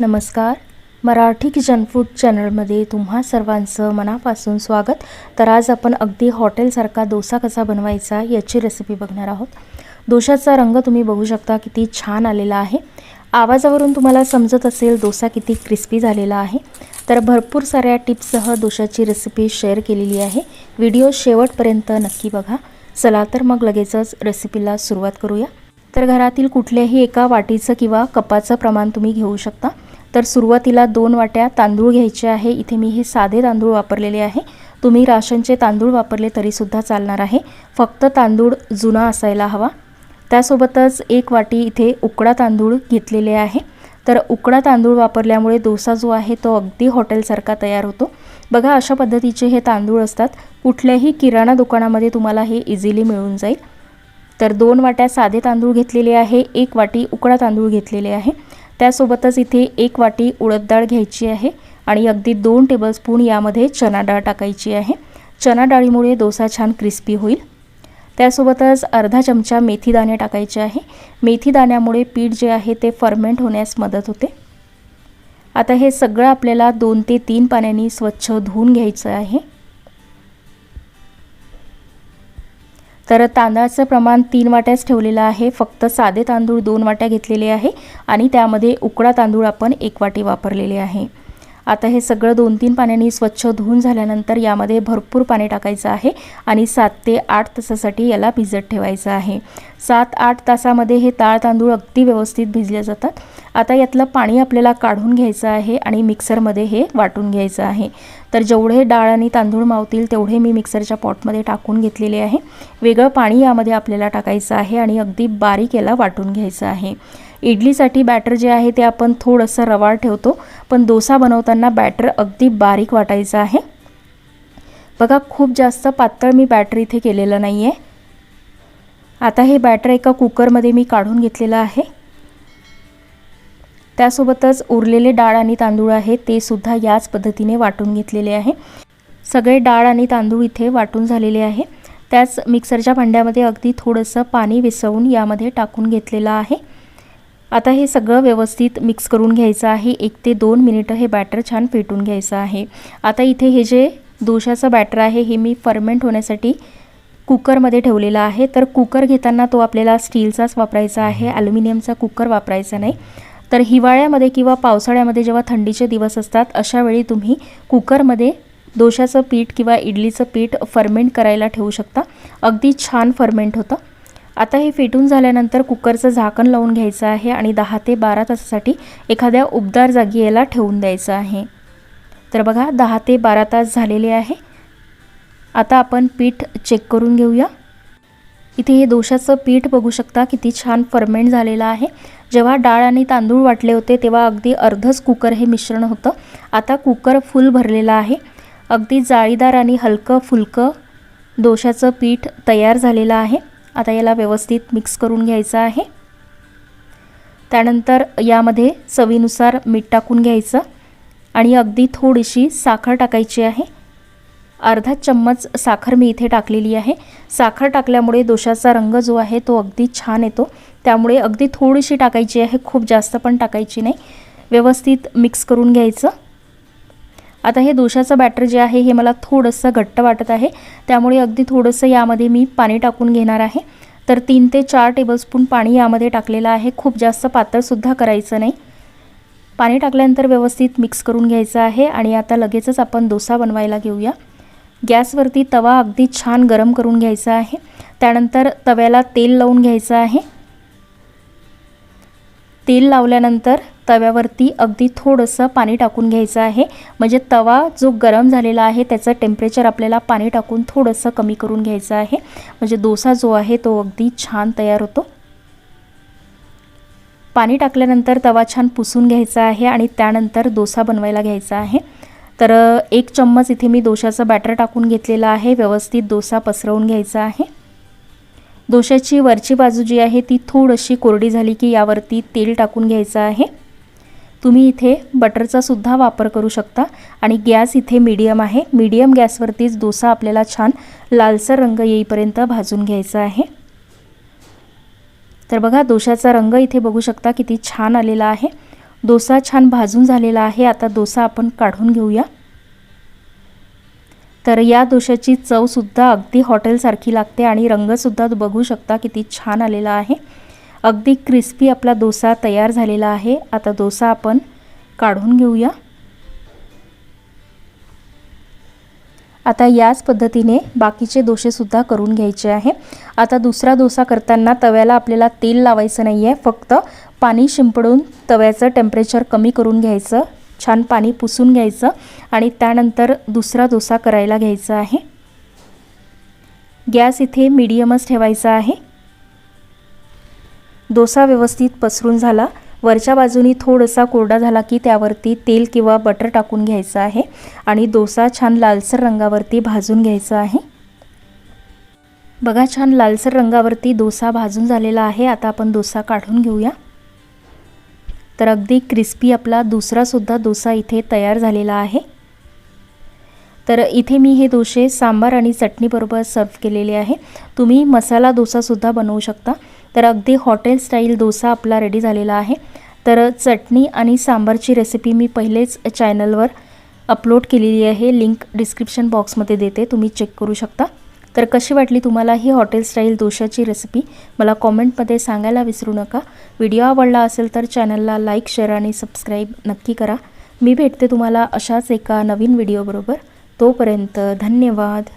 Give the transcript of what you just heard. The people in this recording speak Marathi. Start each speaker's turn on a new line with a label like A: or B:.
A: नमस्कार. मराठी किचन फूड चॅनलमध्ये तुम्हा सर्वांचं मनापासून स्वागत. तर आज आपण अगदी हॉटेलसारखा डोसा कसा बनवायचा याची रेसिपी बघणार आहोत. डोशाचा रंग तुम्ही बघू शकता किती छान आलेला आहे. आवाजावरून तुम्हाला समजत असेल डोसा किती क्रिस्पी झालेला आहे. तर भरपूर साऱ्या टिप्ससह डोशाची रेसिपी शेअर केलेली आहे. व्हिडिओ शेवटपर्यंत नक्की बघा. चला तर मग लगेचच रेसिपीला सुरुवात करूया. तर घरातील कुठल्याही एका वाटीचं किंवा कपाचं प्रमाण तुम्ही घेऊ शकता. तर सुरुवातीला दोन वाट्या तांदूळ घ्यायचे आहे. इथे मी हे साधे तांदूळ वापरलेले आहे. तुम्ही राशनचे तांदूळ वापरले तरीसुद्धा चालणार आहे. फक्त तांदूळ जुना असायला हवा. त्यासोबतच एक वाटी इथे उकडा तांदूळ घेतलेले आहे. तर उकडा तांदूळ वापरल्यामुळे डोसा जो आहे तो अगदी हॉटेलसारखा तयार होतो. बघा अशा पद्धतीचे हे तांदूळ असतात. कुठल्याही किराणा दुकानामध्ये तुम्हाला हे इझिली मिळून जाईल. तर दोन वाट्या साधे तांदूळ घेतलेले आहे. एक वाटी उकडा तांदूळ घेतलेले आहे. त्यासोबतच इथे एक वाटी उडद डाळ घ्यायची आहे आणि अगदी दोन टेबलस्पून यामध्ये चना डाळ टाकायची आहे. चना डाळीमुळे डोसा छान क्रिस्पी होईल. त्यासोबतच अर्धा चमचा मेथी दाणे टाकायचे आहे. मेथी दाण्यामुळे पीठ जे आहे ते फर्मेंट होण्यास मदत होते. आता हे सगळं आपल्याला दोन ते तीन पाण्याने स्वच्छ धुवून घ्यायचं आहे. तर तांदळाचं प्रमाण तीन वाट्याच ठेवलेलं आहे. फक्त साधे तांदूळ दोन वाट्या घेतलेले आहे आणि त्यामध्ये उकडा तांदूळ आपण एक वाटी वापरलेले आहे. आता हे सगळं दोन तीन पाण्याने स्वच्छ धुवून झाल्यानंतर यामध्ये भरपूर पाणी टाकायचं आहे आणि सात ते आठ तासासाठी याला भिजत ठेवायचं आहे. सात आठ तासामध्ये हे ताळ तांदूळ अगदी व्यवस्थित भिजले जातात. आता यातलं पाणी आपल्याला काढून घ्यायचं आहे आणि मिक्सरमध्ये हे वाटून घ्यायचं आहे. तर जेवढे डाळ आणि तांदूळ मावतील तेवढे मी मिक्सरच्या पॉटमध्ये टाकून घेतलेले आहे. वेगळं पाणी यामध्ये आपल्याला टाकायचं आहे आणि अगदी बारीक याला वाटून घ्यायचं आहे. इडलीसाठी बॅटर जे आहे ते आपण थोडंसं रवाळ ठेवतो पण डोसा बनवताना बॅटर अगदी बारीक वाटायचं आहे. बघा खूप जास्त पातळ मी बॅटर इथे केलेलं नाही आहे आता हे बॅटर एका कुकरमध्ये मी काढून घेतलेलं आहे. त्यासोबतच उरलेले डाळ आणि तांदूळ आहे ते सुद्धा याच पद्धतीने वाटून घेतलेले आहे. सगळे डाळ आणि तांदूळ इथे वाटून झालेले आहे. त्याच मिक्सरच्या भांड्यामध्ये अगदी थोडंसं पाणी विसवून यामध्ये टाकून घेतलेलं आहे. आता हे सगळं व्यवस्थित मिक्स करून घ्यायचं आहे. एक ते दोन मिनिटं हे बॅटर छान फेटून घ्यायचं आहे. आता इथे हे जे दोशाचं बॅटर आहे हे मी फर्मेंट होण्यासाठी कुकरमध्ये ठेवलेलं आहे. तर कुकर घेताना तो आपल्याला स्टीलचाच वापरायचा आहे ॲल्युमिनियमचा कुकर वापरायचा नाही. तर हिवाळ्यामध्ये किंवा पावसाळ्यामध्ये जेव्हा थंडीचे दिवस असतात अशा वेळी तुम्ही कुकरमध्ये दोशाचं पीठ किंवा इडलीचं पीठ फर्मेंट करायला ठेवू शकता. अगदी छान फर्मेंट होतं. आता हे फेटून झाल्यानंतर कुकरचं झाकण लावून घ्यायचं आहे आणि दहा ते बारा तासासाठी एखाद्या उबदार जागी याला ठेवून द्यायचं आहे. तर बघा दहा ते बारा तास झालेले आहे. आता आपण पीठ चेक करून घेऊया. इथे हे दोशाचं पीठ बघू शकता किती छान फर्मेंट झालेलं आहे. जेव्हा डाळ आणि तांदूळ वाटले होते तेव्हा अगदी अर्धच कुकर हे मिश्रण होतं. आता कुकर फुल भरलेलं आहे. अगदी जाळीदार आणि हलकं फुलकं दोशाचं पीठ तयार झालेलं आहे. आता याला व्यवस्थित मिक्स करून घ्यायचं आहे. त्यानंतर यामध्ये चवीनुसार मीठ टाकून घ्यायचं. आणि अगदी थोडीशी साखर टाकायची आहे. अर्धा चम्मच साखर मी इथे टाकलेली आहे. साखर टाकल्यामुळे दोशाचा रंग जो आहे तो अगदी छान येतो. त्यामुळे अगदी थोडीशी टाकायची आहे खूप जास्त पण टाकायची नाही. व्यवस्थित मिक्स करून घ्यायचं. आता हे दोशाचं बॅटर जे आहे हे मला थोडंसं घट्ट वाटत आहे. त्यामुळे अगदी थोडंसं यामध्ये मी पाणी टाकून घेणार आहे. तर तीन ते चार टेबलस्पून पाणी यामध्ये टाकलेलं आहे. खूप जास्त पातळसुद्धा करायचं नाही. पाणी टाकल्यानंतर व्यवस्थित मिक्स करून घ्यायचं आहे आणि आता लगेचच आपण डोसा बनवायला घेऊया. गॅसवरती तवा अगदी छान गरम करून घ्यायचा आहे. त्यानंतर तव्याला तेल लावून घ्यायचं आहे. तेल लावल्यानंतर तव्यावरती अगदी थोडंसं पाणी टाकून घ्यायचं आहे. म्हणजे तवा जो गरम झालेला आहे त्याचं टेम्परेचर आपल्याला पाणी टाकून थोडंसं कमी करून घ्यायचं आहे. म्हणजे डोसा जो आहे तो अगदी छान तयार होतो. पाणी टाकल्यानंतर तवा छान पुसून घ्यायचा आहे आणि त्यानंतर डोसा बनवायला घ्यायचा आहे. तर एक चम्मच इथे मी दोशाचं बॅटर टाकून घेतलेलं आहे. व्यवस्थित डोसा पसरवून घ्यायचा आहे. दोशाची वरची बाजू जी आहे ती थोडीशी कोरडी झाली की यावरती तेल टाकून घ्यायचं आहे. तुम्ही इथे बटरचा सुद्धा वापर करू शकता. आणि गॅस इथे मीडियम आहे. मीडियम गॅसवरतीच डोसा आपल्याला छान लालसर रंग येईपर्यंत भाजून घ्यायचा आहे. तर बघा दोशाचा रंग इथे बघू शकता किती छान आलेला आहे. डोसा छान भाजून झालेला आहे. आता डोसा आपण काढून घेऊया. तर या डोशाची चवसुद्धा अगदी हॉटेलसारखी लागते आणि रंगसुद्धा बघू शकता किती छान आलेला आहे. अगदी क्रिस्पी आपला डोसा तयार झालेला आहे. आता डोसा आपण काढून घेऊया. आता याच पद्धतीने बाकीचे डोसेसुद्धा करून घ्यायचे आहे. आता दुसरा डोसा करताना तव्याला आपल्याला तेल लावायचं नाही आहे फक्त पाणी शिंपडून तव्याचं टेम्परेचर कमी करून घ्यायचं छान पाणी पुसून घ्यायचं आणि त्यानंतर दुसरा डोसा करायला घ्यायचा आहे. गॅस इथे मीडियमच ठेवायचा आहे. डोसा व्यवस्थित पसरून झाला. वरच्या बाजूनी थोडासा कोरडा झाला की त्यावरती तेल किंवा बटर टाकून घ्यायचं आहे आणि डोसा छान लालसर रंगावरती भाजून घ्यायचा आहे. बघा छान लालसर रंगावरती डोसा भाजून झालेला आहे. आता आपण डोसा काढून घेऊया. तर अगदी क्रिस्पी आपला दुसरासुद्धा डोसा इथे तयार झालेला आहे. तर इथे मी हे डोसे सांबार आणि चटणीबरोबर सर्व केलेले आहे. तुम्ही मसाला डोसासुद्धा बनवू शकता. तर अगदी हॉटेल स्टाईल डोसा आपला रेडी झालेला आहे. तर चटणी आणि सांबारची रेसिपी मी पहिलेच चॅनलवर अपलोड केलेली आहे. लिंक डिस्क्रिप्शन बॉक्समध्ये देते. तुम्ही चेक करू शकता. तर कशी वाटली तुम्हाला ही हॉटेल स्टाईल दोशाची रेसिपी मला कॉमेंटमध्ये सांगायला विसरू नका. व्हिडिओ आवडला असेल तर चॅनलला लाईक शेअर आणि सबस्क्राईब नक्की करा. मी भेटते तुम्हाला अशाच एका नवीन व्हिडिओबरोबर तोपर्यंत धन्यवाद.